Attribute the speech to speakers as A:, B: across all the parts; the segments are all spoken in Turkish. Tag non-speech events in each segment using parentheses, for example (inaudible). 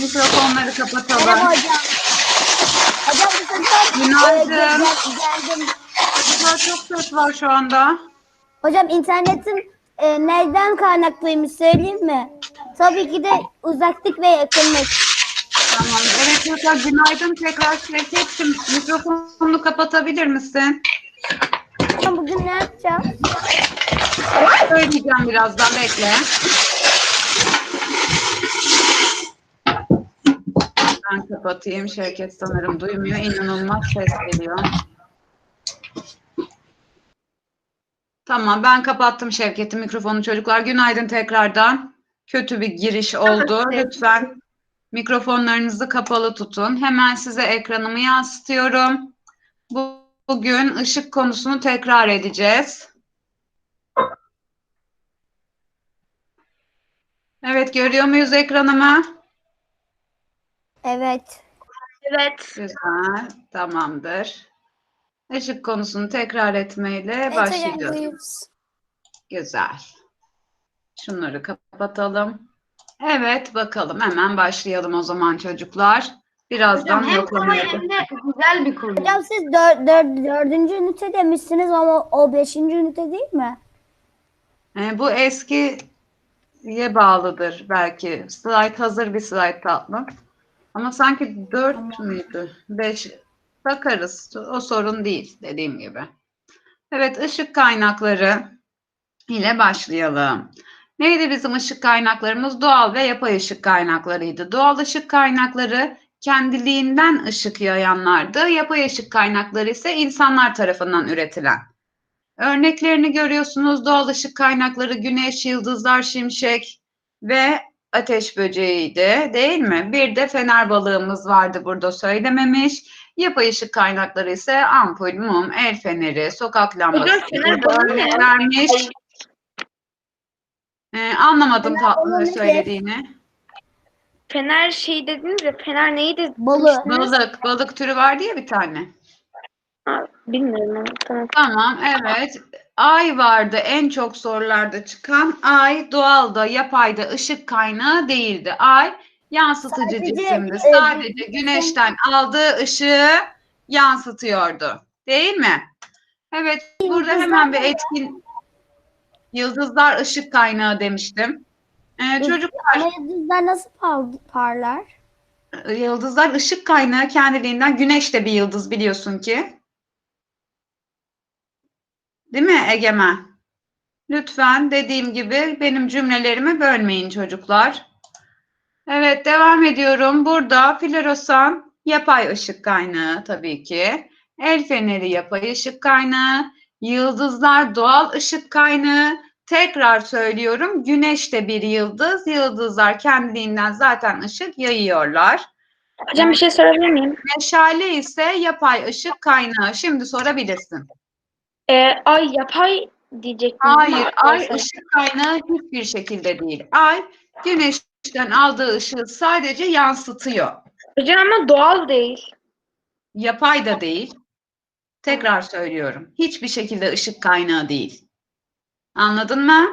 A: Mikrofonları
B: Merhaba
A: kapatalım.
B: hocam. Hocam bu sefer
A: Günaydın.
B: gel- geldim.
A: Çocuklar çok ses var şu anda.
B: Hocam internetim e, nereden kaynaklıymış söyleyeyim mi? Tabii ki de uzaklık ve yakınlık.
A: Tamam. Evet çocuklar günaydın. Tekrar Şevket'cim mikrofonunu kapatabilir misin?
B: Hocam bugün ne yapacağız?
A: Söyleyeceğim birazdan bekle. Ben kapatayım. Şevket sanırım duymuyor. İnanılmaz ses geliyor. Tamam ben kapattım Şevket'in mikrofonu çocuklar. Günaydın tekrardan. Kötü bir giriş oldu. Lütfen mikrofonlarınızı kapalı tutun. Hemen size ekranımı yansıtıyorum. Bu- Bugün ışık konusunu tekrar edeceğiz. Evet görüyor muyuz ekranımı?
B: Evet.
C: Evet.
A: Güzel, tamamdır. Işık konusunu tekrar etmeyle başlıyoruz. Güzel. Şunları kapatalım. Evet, bakalım hemen başlayalım o zaman çocuklar. Birazdan
C: Hocam hem de güzel bir konu.
B: Hocam siz dör, dör, dördüncü ünite demişsiniz ama o beşinci ünite değil mi?
A: Ee, bu eskiye bağlıdır belki. Slide hazır bir slide tatlım. Ama sanki dört müydü? Beş. Bakarız. O sorun değil dediğim gibi. Evet, ışık kaynakları ile başlayalım. Neydi bizim ışık kaynaklarımız? Doğal ve yapay ışık kaynaklarıydı. Doğal ışık kaynakları kendiliğinden ışık yayanlardı. Yapay ışık kaynakları ise insanlar tarafından üretilen. Örneklerini görüyorsunuz. Doğal ışık kaynakları güneş, yıldızlar, şimşek ve ateş böceğiydi değil mi? Bir de fener balığımız vardı burada söylememiş. Yapay ışık kaynakları ise ampul, mum, el feneri, sokak lambası.
C: Hocam, fener
A: Burada
C: balığı ne
A: vermiş. Ee, anlamadım
B: Fener balığı
A: ne
B: ne?
A: söylediğini.
C: Fener şey dediniz ya Fener neydi?
B: Balı.
A: Balık, balık türü var diye bir tane.
C: Ha, bilmiyorum ama tamam.
A: Tamam, evet. Ay vardı en çok sorularda çıkan. Ay doğalda, yapayda ışık kaynağı değildi. Ay yansıtıcı
B: Sadece,
A: cisimdi.
B: e,
A: Sadece güneşten aldığı ışığı yansıtıyordu. Değil mi? Evet, burada hemen bir etkin yıldızlar ışık kaynağı demiştim. Ee, çocuklar
B: yıldızlar nasıl par- parlar?
A: Yıldızlar ışık kaynağı kendiliğinden güneş de bir yıldız biliyorsun ki. Değil mi Egemen? Lütfen dediğim gibi benim cümlelerimi bölmeyin çocuklar. Evet devam ediyorum. Burada floresan yapay ışık kaynağı tabii ki. El feneri yapay ışık kaynağı. Yıldızlar doğal ışık kaynağı. Tekrar söylüyorum. Güneş de bir yıldız. Yıldızlar kendiliğinden zaten ışık yayıyorlar.
C: Hocam bir şey sorabilir miyim?
A: Meşale ise yapay ışık kaynağı. Şimdi sorabilirsin.
C: Ee, ay yapay diyecektim.
A: Hayır, ay ışık kaynağı hiçbir şekilde değil. Ay güneşten aldığı ışığı sadece yansıtıyor.
C: Hocam ama doğal değil.
A: Yapay da değil. Tekrar söylüyorum. Hiçbir şekilde ışık kaynağı değil. Anladın mı?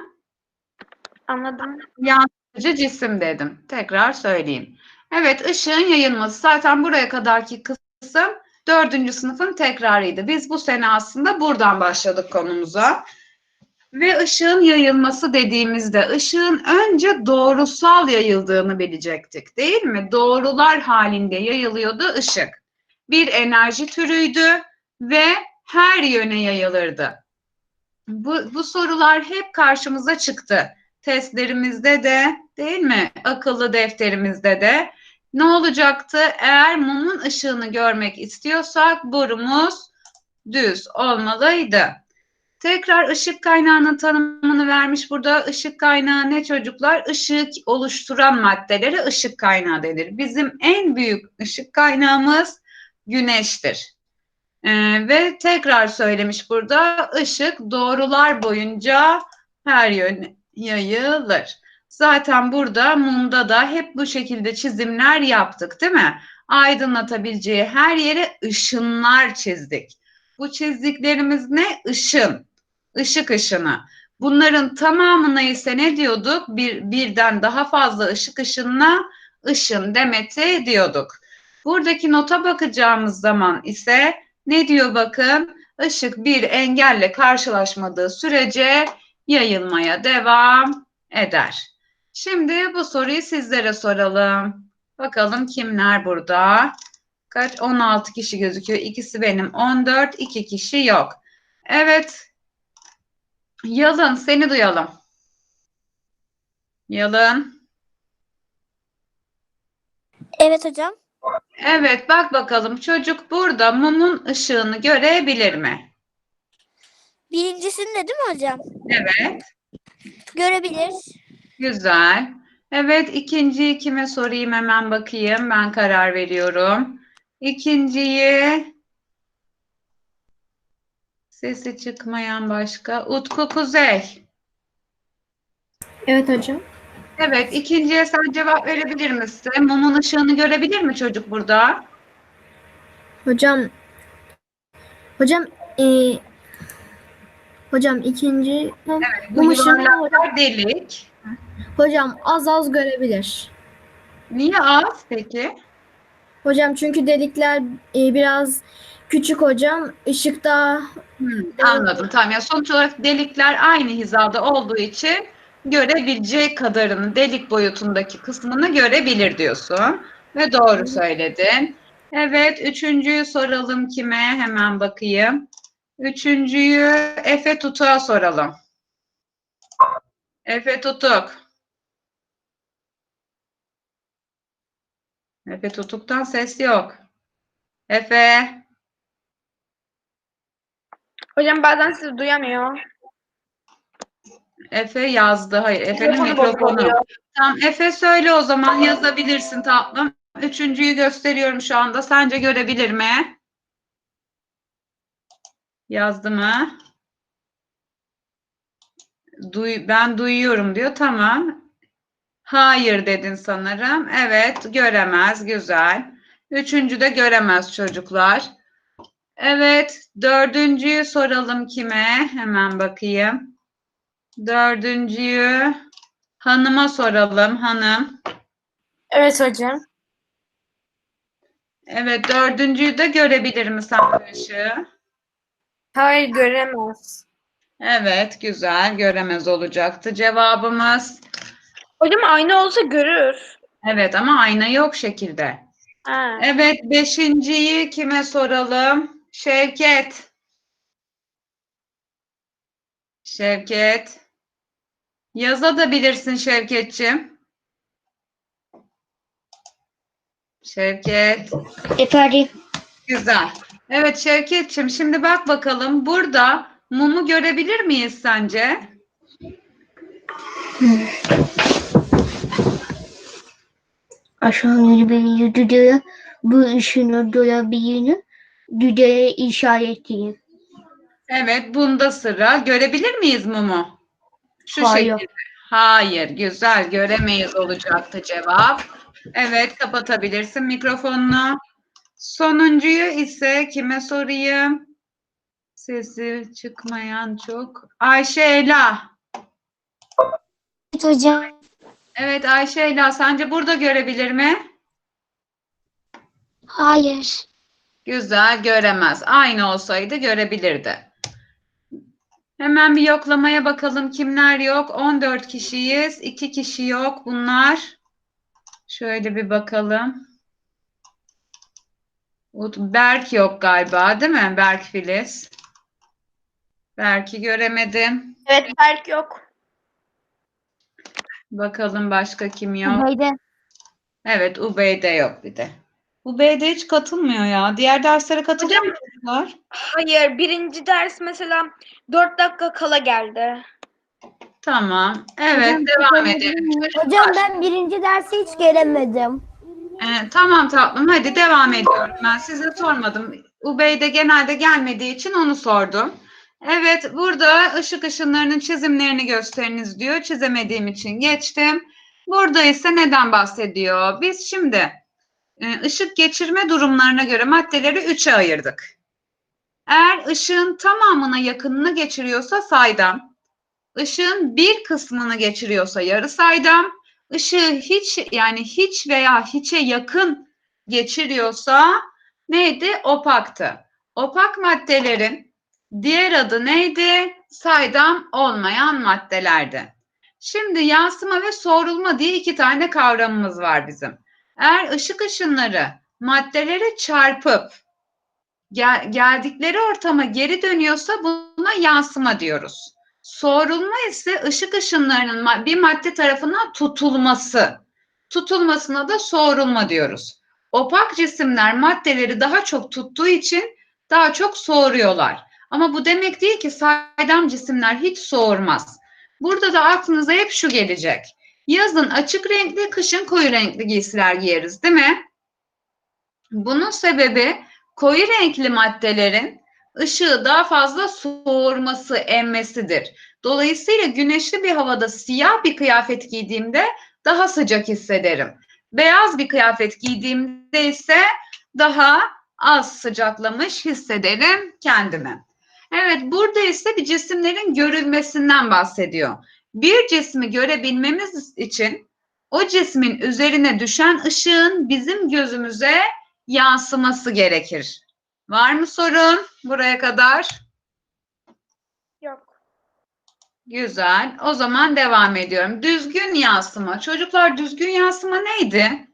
C: Anladım.
A: Yansıtıcı cisim dedim. Tekrar söyleyeyim. Evet, ışığın yayılması zaten buraya kadarki kısım dördüncü sınıfın tekrarıydı. Biz bu sene aslında buradan başladık konumuza. Ve ışığın yayılması dediğimizde ışığın önce doğrusal yayıldığını bilecektik değil mi? Doğrular halinde yayılıyordu ışık. Bir enerji türüydü ve her yöne yayılırdı. Bu, bu sorular hep karşımıza çıktı. Testlerimizde de değil mi? Akıllı defterimizde de. Ne olacaktı? Eğer mumun ışığını görmek istiyorsak burumuz düz olmalıydı. Tekrar ışık kaynağının tanımını vermiş burada. Işık kaynağı ne çocuklar? Işık oluşturan maddelere ışık kaynağı denir. Bizim en büyük ışık kaynağımız güneştir. Ee, ve tekrar söylemiş burada ışık doğrular boyunca her yöne yayılır. Zaten burada mumda da hep bu şekilde çizimler yaptık değil mi? Aydınlatabileceği her yere ışınlar çizdik. Bu çizdiklerimiz ne? Işın. Işık ışını. Bunların tamamına ise ne diyorduk? Bir, birden daha fazla ışık ışınına ışın demeti diyorduk. Buradaki nota bakacağımız zaman ise ne diyor bakın? Işık bir engelle karşılaşmadığı sürece yayılmaya devam eder. Şimdi bu soruyu sizlere soralım. Bakalım kimler burada? Kaç? 16 kişi gözüküyor. İkisi benim. 14, iki kişi yok. Evet. Yalın seni duyalım. Yalın.
B: Evet hocam.
A: Evet bak bakalım çocuk burada mumun ışığını görebilir mi?
B: Birincisinde değil mi hocam?
A: Evet.
B: Görebilir.
A: Güzel. Evet ikinciyi kime sorayım hemen bakayım. Ben karar veriyorum. İkinciyi sesi çıkmayan başka. Utku Kuzey.
D: Evet hocam.
A: Evet ikinciye sen cevap verebilir misin? Mumun ışığını görebilir mi çocuk burada?
D: Hocam hocam e, hocam ikinci
A: Bu
D: Mum ışığını
A: delik.
D: Hocam az az görebilir.
A: Niye az peki?
D: Hocam çünkü delikler e, biraz küçük hocam. Işıkta
A: Hmm, anladım. Tamam. Ya sonuç olarak delikler aynı hizada olduğu için görebileceği kadarını delik boyutundaki kısmını görebilir diyorsun. Ve doğru söyledin. Evet, üçüncüyü soralım kime? Hemen bakayım. Üçüncüyü Efe Tutuk'a soralım. Efe Tutuk. Efe Tutuk'tan ses yok. Efe.
C: Hocam bazen sizi duyamıyor.
A: Efe yazdı. Hayır, Efe'nin
C: Mikrofonu
A: mikrofonu.
C: bozuluyor.
A: Tamam, Efe söyle o zaman yazabilirsin tatlım. Üçüncüyü gösteriyorum şu anda. Sence görebilir mi? Yazdı mı? Duy, ben duyuyorum diyor. Tamam. Hayır dedin sanırım. Evet, göremez. Güzel. Üçüncü de göremez çocuklar. Evet, dördüncüyü soralım kime? Hemen bakayım. Dördüncüyü hanıma soralım. Hanım.
C: Evet hocam.
A: Evet, dördüncüyü de görebilir mi ışığı?
C: Hayır göremez.
A: Evet, güzel. Göremez olacaktı cevabımız.
C: Hocam ayna olsa görür.
A: Evet ama ayna yok şekilde.
C: Ha.
A: Evet, beşinciyi kime soralım? Şevket. Şevket. Yazabilirsin Şevketçim. Şevket.
B: Efendim.
A: Güzel. Evet Şevketçim şimdi bak bakalım burada mumu görebilir miyiz sence?
E: Aşağı yukarı düdüğe bu ışını dolabilirini düdüğe işaretleyeyim.
A: Evet bunda sıra. Görebilir miyiz mumu? Şu
E: Hayır.
A: şekilde. Hayır. Güzel. Göremeyiz olacaktı cevap. Evet kapatabilirsin mikrofonunu. Sonuncuyu ise kime sorayım? Sesi çıkmayan çok. Ayşe Ela.
E: Evet hocam.
A: Evet Ayşe Ela sence burada görebilir mi?
E: Hayır.
A: Güzel göremez. Aynı olsaydı görebilirdi. Hemen bir yoklamaya bakalım kimler yok. 14 kişiyiz. 2 kişi yok bunlar. Şöyle bir bakalım. Berk yok galiba değil mi? Berk Filiz. Berk'i göremedim.
C: Evet Berk yok.
A: Bakalım başka kim yok.
B: Haydi.
A: Evet Ubeyde yok bir de. Ubeyde hiç katılmıyor ya. Diğer derslere katılıyor çocuklar?
C: Hayır birinci ders mesela 4 dakika kala geldi.
A: Tamam. Evet devam edelim.
B: Hocam ben birinci dersi hiç gelemedim.
A: Ee, tamam tatlım hadi devam ediyorum. Ben size sormadım. Ubeyde genelde gelmediği için onu sordum. Evet burada ışık ışınlarının çizimlerini gösteriniz diyor. Çizemediğim için geçtim. Burada ise neden bahsediyor? Biz şimdi e, ışık geçirme durumlarına göre maddeleri üçe ayırdık. Eğer ışığın tamamına yakınını geçiriyorsa saydam, ışığın bir kısmını geçiriyorsa yarı saydam, ışığı hiç yani hiç veya hiçe yakın geçiriyorsa neydi? Opaktı. Opak maddelerin diğer adı neydi? Saydam olmayan maddelerdi. Şimdi yansıma ve soğurulma diye iki tane kavramımız var bizim. Eğer ışık ışınları maddelere çarpıp gel- geldikleri ortama geri dönüyorsa buna yansıma diyoruz. Soğurulma ise ışık ışınlarının bir madde tarafından tutulması. Tutulmasına da soğurulma diyoruz. Opak cisimler maddeleri daha çok tuttuğu için daha çok soğuruyorlar. Ama bu demek değil ki saydam cisimler hiç soğurmaz. Burada da aklınıza hep şu gelecek. Yazın açık renkli, kışın koyu renkli giysiler giyeriz, değil mi? Bunun sebebi koyu renkli maddelerin ışığı daha fazla soğurması, emmesidir. Dolayısıyla güneşli bir havada siyah bir kıyafet giydiğimde daha sıcak hissederim. Beyaz bir kıyafet giydiğimde ise daha az sıcaklamış hissederim kendimi. Evet, burada ise bir cisimlerin görülmesinden bahsediyor. Bir cismi görebilmemiz için o cismin üzerine düşen ışığın bizim gözümüze yansıması gerekir. Var mı sorun buraya kadar?
C: Yok.
A: Güzel. O zaman devam ediyorum. Düzgün yansıma. Çocuklar düzgün yansıma neydi?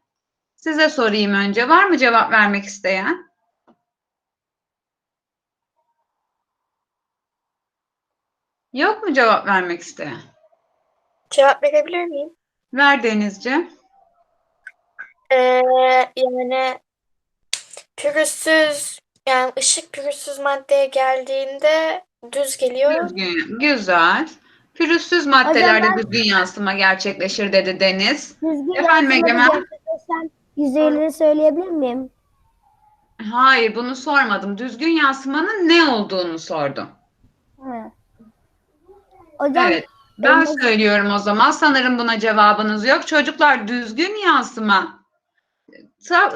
A: Size sorayım önce. Var mı cevap vermek isteyen? Yok mu cevap vermek isteyen?
F: Cevap verebilir miyim?
A: Ver Denizci.
F: Ee, yani pürüzsüz yani ışık pürüzsüz maddeye geldiğinde düz geliyor.
A: Düzgün. Güzel. Pürüzsüz maddelerde
B: ben-
A: düzgün yansıma gerçekleşir dedi Deniz.
B: Düzgün
A: Efendim Egemen?
B: gerçekleşen yüzeyleri söyleyebilir miyim?
A: Hayır bunu sormadım. Düzgün yansımanın ne olduğunu sordum.
B: Hı. Hocam
A: Evet. Ben
B: Evet.
A: söylüyorum o zaman. Sanırım buna cevabınız yok. Çocuklar düzgün yansıma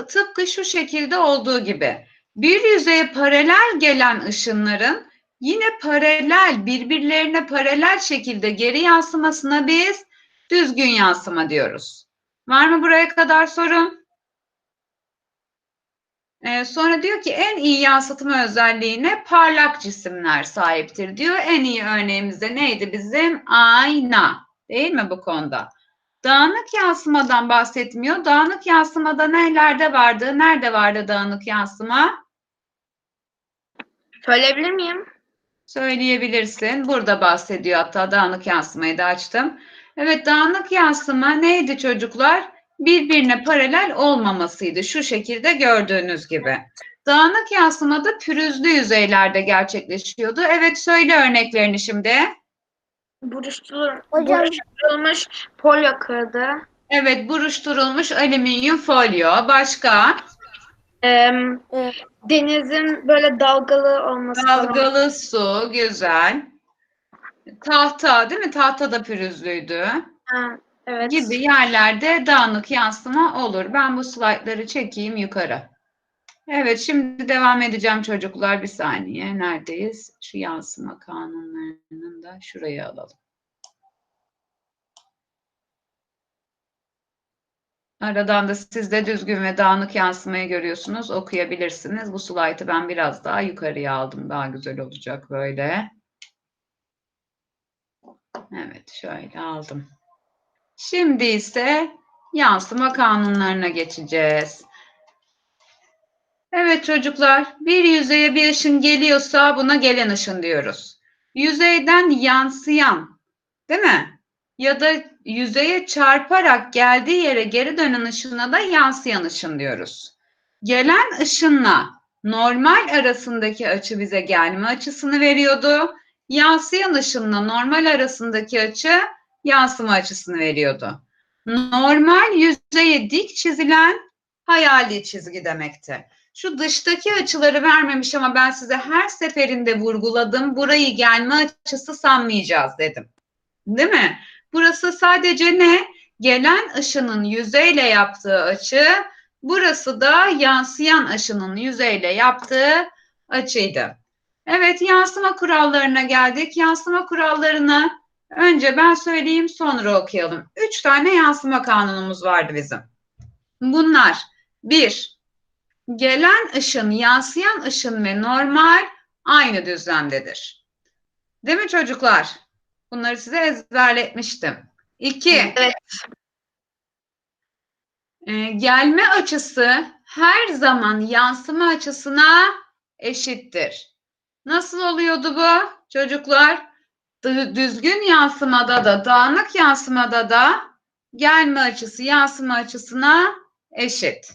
A: tıpkı şu şekilde olduğu gibi bir yüzeye paralel gelen ışınların yine paralel birbirlerine paralel şekilde geri yansımasına biz düzgün yansıma diyoruz. Var mı buraya kadar sorun? Ee, sonra diyor ki en iyi yansıtma özelliğine parlak cisimler sahiptir diyor. En iyi örneğimiz de neydi bizim? Ayna. Değil mi bu konuda? Dağınık yansımadan bahsetmiyor. Dağınık yansımada nelerde vardı? Nerede vardı dağınık yansıma?
C: Söyleyebilir miyim?
A: Söyleyebilirsin. Burada bahsediyor hatta dağınık yansımayı da açtım. Evet dağınık yansıma neydi çocuklar? Birbirine paralel olmamasıydı. Şu şekilde gördüğünüz gibi. Dağınık yansımada pürüzlü yüzeylerde gerçekleşiyordu. Evet söyle örneklerini şimdi.
C: Buruşturul,
B: Hocam-
C: buruşturulmuş polyo kağıdı.
A: Evet buruşturulmuş alüminyum folyo. Başka?
B: Evet.
C: denizin böyle dalgalı olması falan.
A: Dalgalı su. Güzel. Tahta değil mi? Tahta da pürüzlüydü.
C: Ha, evet.
A: gibi yerlerde dağınık yansıma olur. Ben bu slaytları çekeyim yukarı. Evet, şimdi devam edeceğim çocuklar. Bir saniye. Neredeyiz? Şu yansıma kanunlarının da şuraya alalım. Aradan da siz de düzgün ve dağınık yansımayı görüyorsunuz. Okuyabilirsiniz. Bu slaytı ben biraz daha yukarıya aldım. Daha güzel olacak böyle. Evet, şöyle aldım. Şimdi ise yansıma kanunlarına geçeceğiz. Evet çocuklar, bir yüzeye bir ışın geliyorsa buna gelen ışın diyoruz. Yüzeyden yansıyan, değil mi? Ya da yüzeye çarparak geldiği yere geri dönen ışına da yansıyan ışın diyoruz. Gelen ışınla normal arasındaki açı bize gelme açısını veriyordu. Yansıyan ışınla normal arasındaki açı yansıma açısını veriyordu. Normal yüzeye dik çizilen hayali çizgi demekti. Şu dıştaki açıları vermemiş ama ben size her seferinde vurguladım. Burayı gelme açısı sanmayacağız dedim. Değil mi? Burası sadece ne? Gelen ışının yüzeyle yaptığı açı, burası da yansıyan ışının yüzeyle yaptığı açıydı. Evet, yansıma kurallarına geldik. Yansıma kurallarını Önce ben söyleyeyim sonra okuyalım. Üç tane yansıma kanunumuz vardı bizim. Bunlar bir, gelen ışın, yansıyan ışın ve normal aynı düzlemdedir. Değil mi çocuklar? Bunları size ezberletmiştim. İki,
C: Evet.
A: e, gelme açısı her zaman yansıma açısına eşittir. Nasıl oluyordu bu çocuklar? Dü- Düzgün yansımada da dağınık yansımada da gelme açısı yansıma açısına eşit.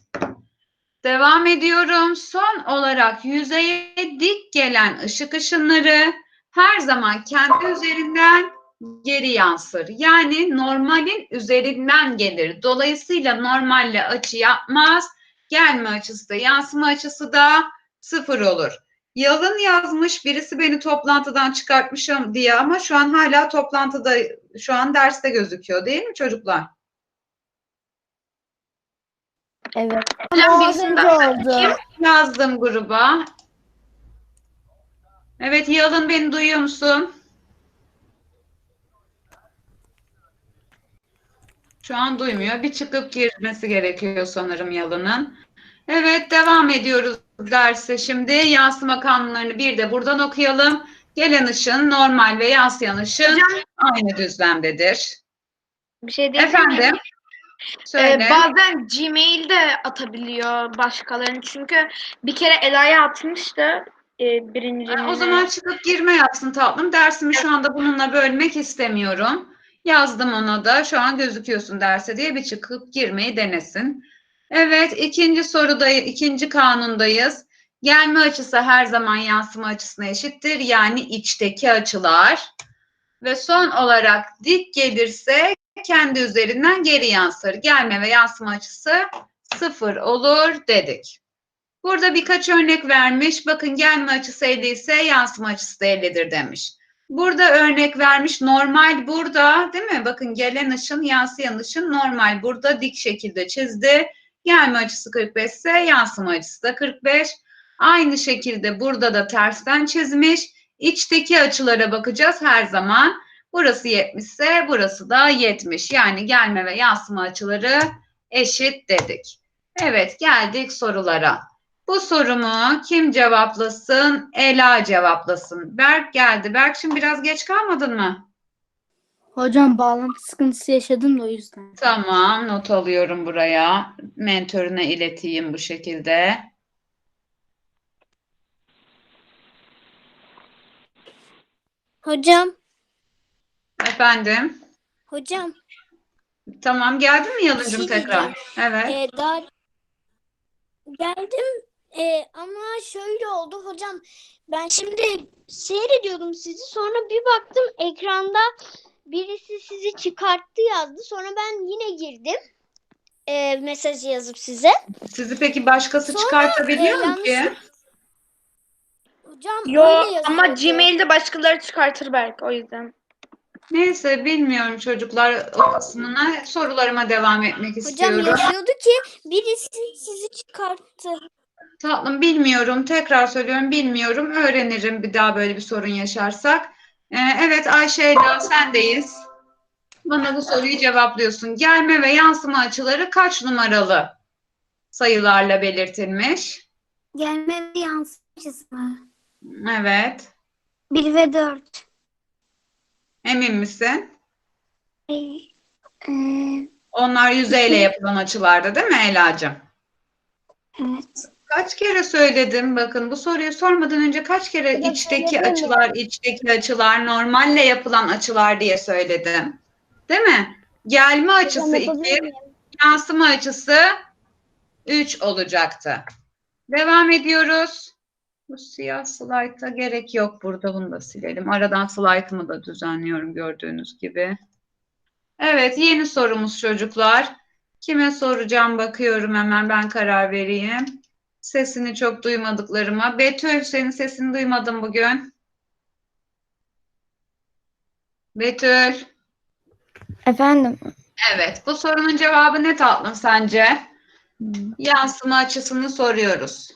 A: Devam ediyorum. Son olarak yüzeye dik gelen ışık ışınları her zaman kendi üzerinden geri yansır. Yani normalin üzerinden gelir. Dolayısıyla normalle açı yapmaz. Gelme açısı da yansıma açısı da sıfır olur. Yalın yazmış birisi beni toplantıdan çıkartmışım diye ama şu an hala toplantıda şu an derste gözüküyor değil mi çocuklar?
B: Evet.
C: Hocam birisini
B: oldu.
A: Yazdım gruba. Evet Yalın beni duyuyor musun? Şu an duymuyor. Bir çıkıp girmesi gerekiyor sanırım Yalın'ın. Evet devam ediyoruz derse. Şimdi yansıma kanunlarını bir de buradan okuyalım. Gelen ışın normal ve yansıyan ışın
C: Hocam
A: aynı düzlemdedir.
C: bir şey değil
A: Efendim? (laughs)
C: Ee,
A: Söyle.
C: bazen Gmail'de atabiliyor başkalarını. Çünkü bir kere Ela'ya atmıştı. E, birinci
A: O zaman çıkıp girme yapsın tatlım. Dersimi şu anda bununla bölmek istemiyorum. Yazdım ona da şu an gözüküyorsun derse diye bir çıkıp girmeyi denesin. Evet ikinci soruda ikinci kanundayız. Gelme açısı her zaman yansıma açısına eşittir. Yani içteki açılar. Ve son olarak dik gelirse kendi üzerinden geri yansır. Gelme ve yansıma açısı sıfır olur dedik. Burada birkaç örnek vermiş. Bakın gelme açısı 50 ise yansıma açısı da 50'dir demiş. Burada örnek vermiş. Normal burada değil mi? Bakın gelen ışın yansıyan ışın normal burada dik şekilde çizdi. Gelme açısı 45 ise yansıma açısı da 45. Aynı şekilde burada da tersten çizmiş. İçteki açılara bakacağız her zaman. Burası 70 ise burası da 70. Yani gelme ve yansıma açıları eşit dedik. Evet geldik sorulara. Bu sorumu kim cevaplasın? Ela cevaplasın. Berk geldi. Berk şimdi biraz geç kalmadın mı?
G: Hocam bağlantı sıkıntısı yaşadım da o yüzden.
A: Tamam, not alıyorum buraya. Mentörüne ileteyim bu şekilde.
B: Hocam,
A: Efendim?
B: hocam,
A: Tamam, geldin mi Yalıncım
B: şey
A: tekrar? Evet.
B: e, daha geldim e, ama şöyle oldu hocam. Ben şimdi seyrediyordum sizi. Sonra bir baktım ekranda birisi sizi çıkarttı yazdı. Sonra ben yine girdim. E, mesajı yazıp size.
A: Sizi peki başkası
B: Sonra,
A: çıkartabiliyor
B: e,
A: mu ki?
B: Hocam
C: Yo
B: öyle
C: ama
B: yazıyordu.
C: Gmail'de başkaları çıkartır belki o yüzden.
A: Neyse bilmiyorum çocuklar o kısmına sorularıma devam etmek
B: Hocam
A: istiyorum.
B: yazıyordu ki birisi sizi çıkarttı.
A: Tatlım bilmiyorum. Tekrar söylüyorum bilmiyorum. Öğrenirim bir daha böyle bir sorun yaşarsak. Ee, evet Ayşe ile sendeyiz. Bana bu soruyu cevaplıyorsun. Gelme ve yansıma açıları kaç numaralı sayılarla belirtilmiş?
B: Gelme ve yansıtıcısı mı?
A: Evet.
B: 1 ve 4.
A: Emin misin?
B: Ee,
A: Onlar yüzeyle yapılan açılarda değil mi Ela'cığım?
B: evet.
A: Kaç kere söyledim bakın bu soruyu sormadan önce kaç kere
B: Biraz
A: içteki
B: söyledin mi?
A: açılar, içteki açılar, normalle yapılan açılar diye söyledim. Değil mi? Gelme açısı 2, yansıma açısı 3 olacaktı. Devam ediyoruz. Bu siyah slayta gerek yok burada bunu da silelim. Aradan slaytımı da düzenliyorum gördüğünüz gibi. Evet yeni sorumuz çocuklar. Kime soracağım bakıyorum hemen ben karar vereyim. Sesini çok duymadıklarıma. Betül senin sesini duymadım bugün. Betül.
G: Efendim?
A: Evet bu sorunun cevabı ne tatlım sence? Yansıma açısını soruyoruz.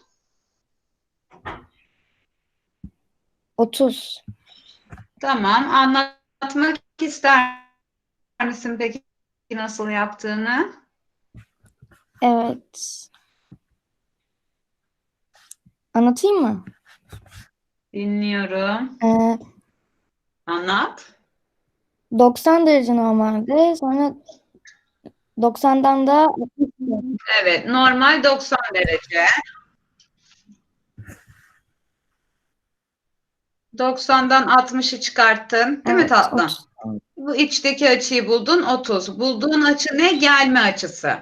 G: 30.
A: Tamam anlatmak ister misin peki nasıl yaptığını?
G: Evet. Anlatayım mı?
A: Dinliyorum.
G: Ee,
A: Anlat.
G: 90 derece normalde sonra 90'dan da
A: Evet, normal 90 derece. 90'dan 60'ı çıkarttın, değil mi
G: Evet,
A: tatlım?
G: 30.
A: Bu içteki açıyı buldun 30. Bulduğun açı ne? Gelme açısı.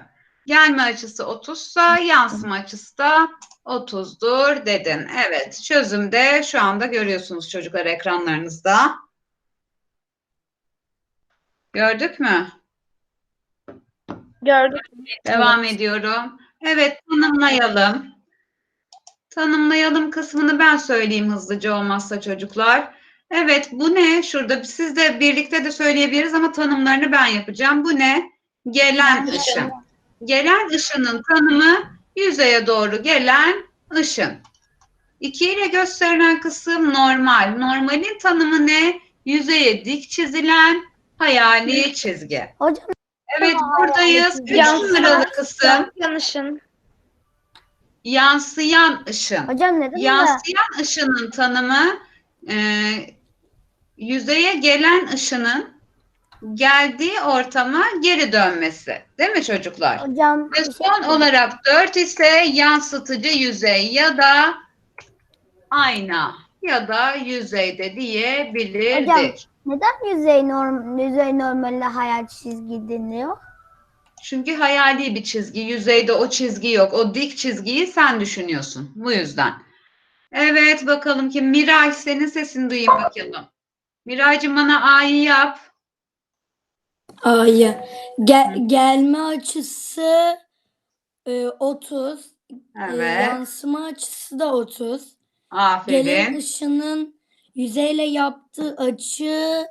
A: Gelme açısı 30 sa yansıma açısı da 30'dur dedin. Evet, çözümde şu anda görüyorsunuz çocuklar ekranlarınızda. Gördük mü?
C: Gördük.
A: Devam ediyorum. Evet, tanımlayalım. Tanımlayalım kısmını ben söyleyeyim hızlıca olmazsa çocuklar. Evet, bu ne? Şurada siz de birlikte de söyleyebiliriz ama tanımlarını ben yapacağım. Bu ne? Gelen ışın. Gelen ışının tanımı yüzeye doğru gelen ışın. İki ile gösterilen kısım normal. Normalin tanımı ne? Yüzeye dik çizilen hayali çizgi.
B: Hocam
A: Evet, buradayız. Üç
C: Yansıma.
A: numaralı kısım.
C: Yanışın.
A: Yansıyan ışın.
B: hocam neden
A: Yansıyan ışının tanımı e, yüzeye gelen ışının geldiği ortama geri dönmesi. Değil mi çocuklar?
B: hocam
A: Ve son olarak 4 ise yansıtıcı yüzey ya da ayna ya da yüzeyde diyebilirdik.
B: Hocam. neden yüzey norm yüzey normalde hayal çizgi deniliyor?
A: Çünkü hayali bir çizgi. Yüzeyde o çizgi yok. O dik çizgiyi sen düşünüyorsun. Bu yüzden. Evet bakalım ki Miray senin sesini duyayım bakalım. Miraycığım bana A'yı yap.
H: A'yı. Gel, gelme açısı e, 30. e,
A: Evet.
H: yansıma açısı da 30. Gelen
A: Aferin.
H: ışının yüzeyle yaptığı açı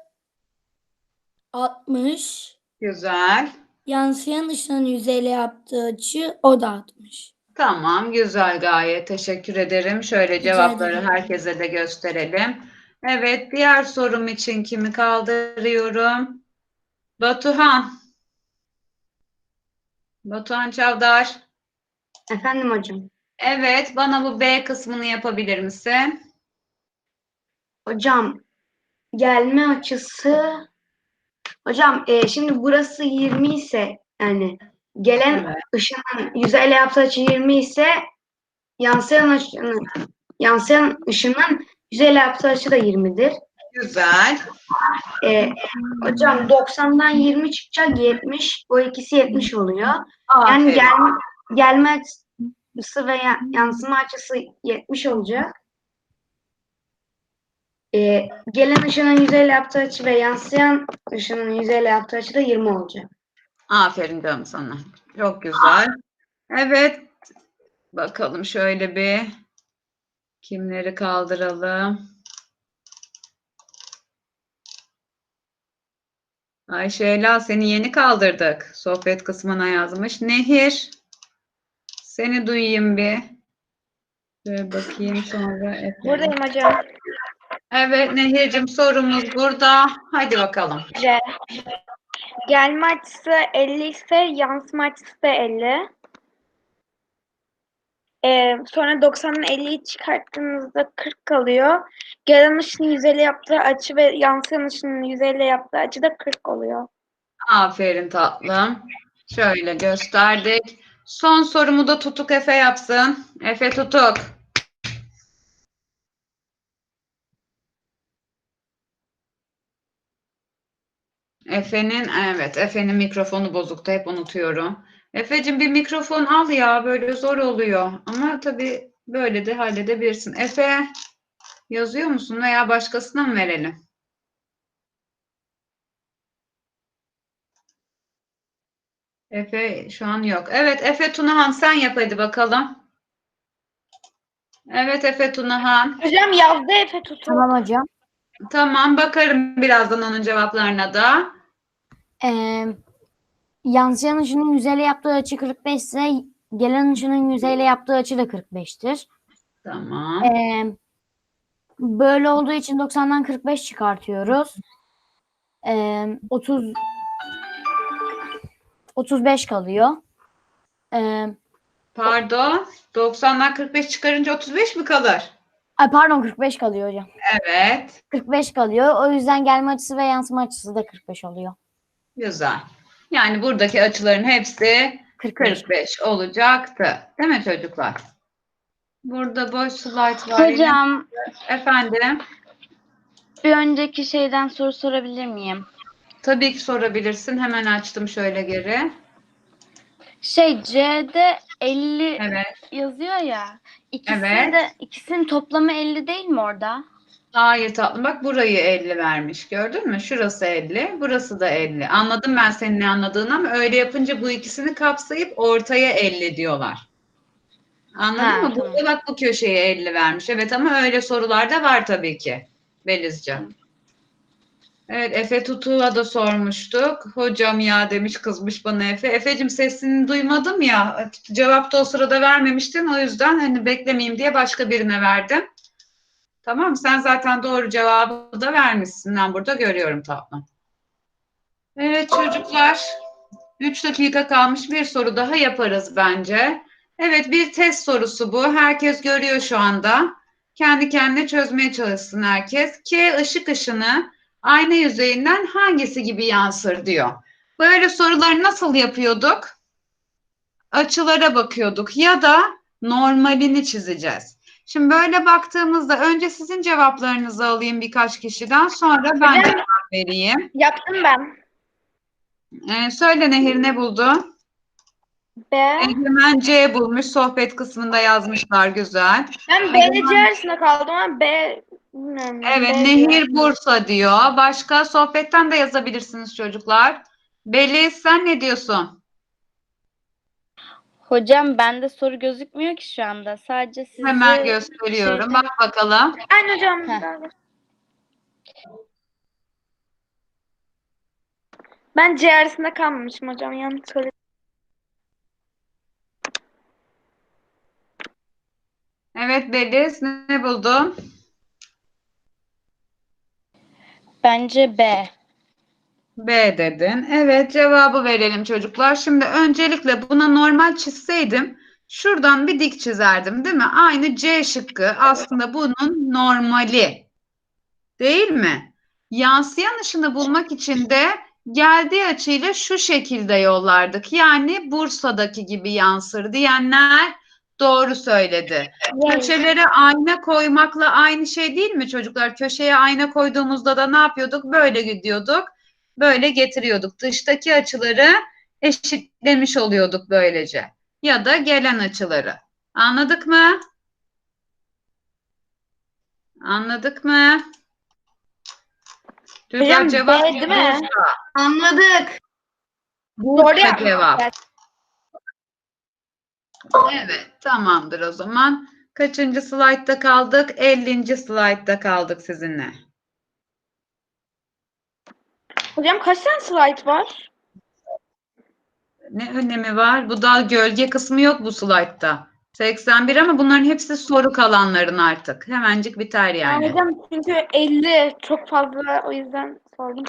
H: 60.
A: Güzel.
H: Yansıyan ışının yüzeyle yaptığı açı o da 60.
A: Tamam, güzel gayet. Teşekkür ederim. Şöyle
H: Rica
A: cevapları
H: ederim.
A: herkese de gösterelim. Evet, diğer sorum için kimi kaldırıyorum? Batuhan. Batuhan Çavdar.
E: Efendim hocam.
A: Evet, bana bu B kısmını yapabilir misin?
E: Hocam gelme açısı hocam e, şimdi burası 20 ise yani gelen
A: Evet.
E: ışının yüzeyle yaptığı açı 20 ise yansıyan ışının yansıyan ışının yüzeyle yaptığı açı da 20'dir.
A: Güzel.
E: E, hocam 90'dan 20 çıkacak 70. O ikisi 70 oluyor. Yani
A: Aferin.
E: gelme, gelme açısı ve ya- yansıma açısı 70 olacak. Ee, gelen ışının yüzeyle yaptığı açı ve yansıyan ışının yüzeyle yaptığı açı da 20 olacak.
A: Aferin canım sana. Çok güzel. Evet. Bakalım şöyle bir kimleri kaldıralım. Ayşe Ela seni yeni kaldırdık. Sohbet kısmına yazmış. Nehir. Seni duyayım bir. Şöyle bakayım sonra. Efe.
C: Buradayım hocam.
A: Evet Nehir'cim sorumuz burada. Hadi bakalım.
C: Gelme açısı 50 ise yansıma açısı da 50. Ee, sonra 90'dan 50'yi çıkarttığınızda 40 kalıyor. Gelen ışının yüzeyle yaptığı açı ve yansıyan ışının yüzeyle yaptığı açı da 40 oluyor.
A: Aferin tatlım. Şöyle gösterdik. Son sorumu da Tutuk Efe yapsın. Efe Tutuk. Efe'nin evet Efe'nin mikrofonu bozuktu hep unutuyorum. Efe'cim bir mikrofon al ya böyle zor oluyor. Ama tabii böyle de halledebilirsin. Efe yazıyor musun veya başkasına mı verelim? Efe şu an yok. Evet Efe Tunahan sen yap hadi bakalım. Evet Efe Tunahan.
C: Hocam yazdı Efe tutu.
G: Tamam hocam.
A: Tamam bakarım birazdan onun cevaplarına da.
G: Ee, yansıyan ışının yüzeyle yaptığı açı 45 ise gelen ışının yüzeyle yaptığı açı da 45'tir.
A: Tamam.
G: Ee, böyle olduğu için 90'dan 45 çıkartıyoruz. e, 30 35 kalıyor. E,
A: Pardon. 90'dan 45 çıkarınca 35 mi kalır?
G: ay pardon 45 kalıyor hocam.
A: Evet.
G: 45 kalıyor. O yüzden gelme açısı ve yansıma açısı da 45 oluyor.
A: Güzel. Yani buradaki açıların hepsi
G: 45.
A: 45 olacaktı. Değil mi çocuklar? Burada boş slide var. yine.
I: Hocam
A: Efendim?
I: bir önceki şeyden soru sorabilir miyim?
A: Tabii ki sorabilirsin. Hemen açtım şöyle geri.
I: Şey C'de 50
A: Evet.
I: yazıyor ya. İkisini
A: Evet.
I: de ikisinin toplamı 50 değil mi orada?
A: Hayır tatlım bak burayı 50 vermiş. Gördün mü? Şurası 50, burası da 50. Anladım ben senin ne anladığını ama öyle yapınca bu ikisini kapsayıp ortaya 50 diyorlar. Anladın
I: Ha,
A: mı? Burada bak bu köşeye 50 vermiş. Evet ama öyle sorular da var tabii ki. Belizcan. Evet Efe Tutu'ya da sormuştuk. Hocam ya demiş kızmış bana Efe. Efe'cim sesini duymadım ya. Cevap da o sırada vermemiştin. O yüzden hani beklemeyeyim diye başka birine verdim. Tamam? Sen zaten doğru cevabı da vermişsin. Ben burada görüyorum tatlım. Evet çocuklar. 3 dakika kalmış bir soru daha yaparız bence. Evet bir test sorusu bu. Herkes görüyor şu anda. Kendi kendine çözmeye çalışsın herkes. K ışık ışını ayna yüzeyinden hangisi gibi yansır diyor. Böyle soruları nasıl yapıyorduk? Açılara bakıyorduk ya da normalini çizeceğiz. Şimdi böyle baktığımızda önce sizin cevaplarınızı alayım birkaç kişiden sonra ben
C: Hocam-
A: cevap vereyim.
C: Yaptım ben.
A: Ee, söyle Nehir ne buldun?
C: B.
A: Hemen C bulmuş. Sohbet kısmında yazmışlar güzel.
C: Ben B ile C arasında kaldım ama B bilmiyorum.
A: Evet
C: B
A: Nehir Bursa diyor. Başka sohbetten de yazabilirsiniz çocuklar. Beliz sen ne diyorsun?
I: Hocam bende soru gözükmüyor ki şu anda. Sadece sizi
A: Hemen gösteriyorum.
I: şeyden-
A: Bak bakalım.
C: Aynen hocam.
I: Heh.
C: Ben C arasında kalmamışım hocam. Yanlış söyledim.
A: Evet Beliz ne buldun?
I: Bence B.
A: B dedin. Evet cevabı verelim çocuklar. Şimdi öncelikle buna normal çizseydim şuradan bir dik çizerdim değil mi? Aynı C şıkkı aslında bunun normali. Değil mi? Yansıyan ışını bulmak için de geldiği açıyla şu şekilde yollardık. Yani Bursa'daki gibi yansır diyenler doğru söyledi. Köşelere ayna koymakla aynı şey değil mi çocuklar? Köşeye ayna koyduğumuzda da ne yapıyorduk? Böyle gidiyorduk. Böyle getiriyorduk. Dıştaki açıları eşitlemiş oluyorduk böylece. Ya da gelen açıları. Anladık mı? Anladık mı?
C: Hocam,
A: cevap
C: değil mi?
E: Anladık.
C: Doğru
A: Bursa cevap. Evet, tamamdır o zaman. Kaçıncı slaytta kaldık? 50. slaytta kaldık sizinle.
C: Hocam kaç tane slide var?
A: Ne önemi var? Bu da gölge kısmı yok bu slaytta. 81 ama bunların hepsi soru kalanların artık. Hemencik biter
C: Yani.
A: yani.
C: Hocam çünkü 50 çok fazla o yüzden sordum.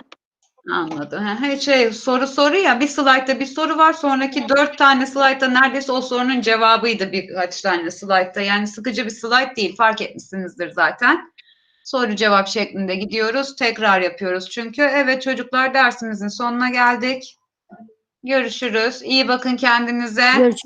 A: Anladım. He, he, şey soru soru ya bir slaytta bir soru var. Sonraki dört tane slaytta neredeyse o sorunun cevabıydı birkaç tane slaytta. Yani sıkıcı bir slayt değil. Fark etmişsinizdir zaten. Soru cevap şeklinde gidiyoruz. Tekrar yapıyoruz çünkü. Evet çocuklar dersimizin sonuna geldik. Görüşürüz. İyi bakın kendinize.
G: Görüşürüz.